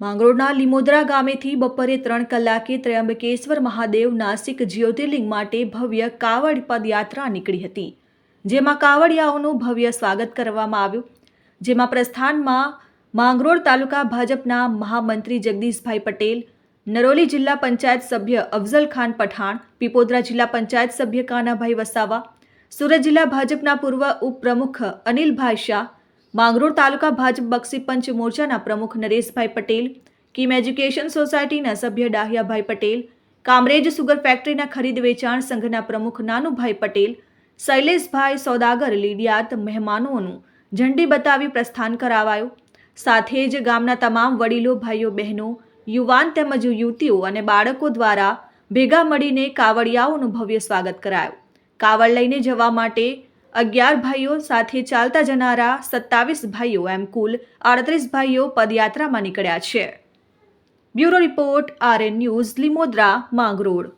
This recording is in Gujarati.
માંગરોળના લીમોદરા ગામેથી બપોરે ત્રણ કલાકે ત્ર્યંબકેશ્વર મહાદેવ નાસિક જ્યોતિર્લિંગ માટે ભવ્ય કાવડ પદયાત્રા નીકળી હતી, જેમાં કાવડિયાઓનું ભવ્ય સ્વાગત કરવામાં આવ્યું. જેમાં પ્રસ્થાનમાં માંગરોળ તાલુકા ભાજપના મહામંત્રી જગદીશભાઈ પટેલ, નરોલી જિલ્લા પંચાયત સભ્ય અફઝલ ખાન પઠાણ, પીપોદરા જિલ્લા પંચાયત સભ્ય કાનાભાઈ વસાવા, સુરત જિલ્લા ભાજપના પૂર્વ ઉપપ્રમુખ અનિલભાઈ શાહ માંગરોળ તાલુકા ભાજપ બક્ષી પંચ મોરચાના પ્રમુખ નરેશભાઈ પટેલ, કિમ એજ્યુકેશન સોસાયટીના સભ્ય ડાહિયાભાઈ પટેલ, કામરેજ સુગર ફેક્ટરીના ખરીદ વેચાણ સંઘના પ્રમુખ નાનુભાઈ પટેલ, શૈલેષભાઈ સોદાગર, લીડિયાત મહેમાનોનું ઝંડી બતાવી પ્રસ્થાન કરાવાયું. સાથે જ ગામના તમામ વડીલો, ભાઈઓ, બહેનો, યુવાન તેમજ યુવતીઓ અને બાળકો દ્વારા ભેગા મળીને કાવડિયાઓનું ભવ્ય સ્વાગત કરાયું. કાવડ લઈને જવા માટે અગિયાર ભાઈઓ સાથે ચાલતા જનારા સત્તાવીસ ભાઈઓ એમ કુલ આડત્રીસ ભાઈઓ પદયાત્રામાં નીકળ્યા છે. Bureau report, RN news, Limodra, Mangrol.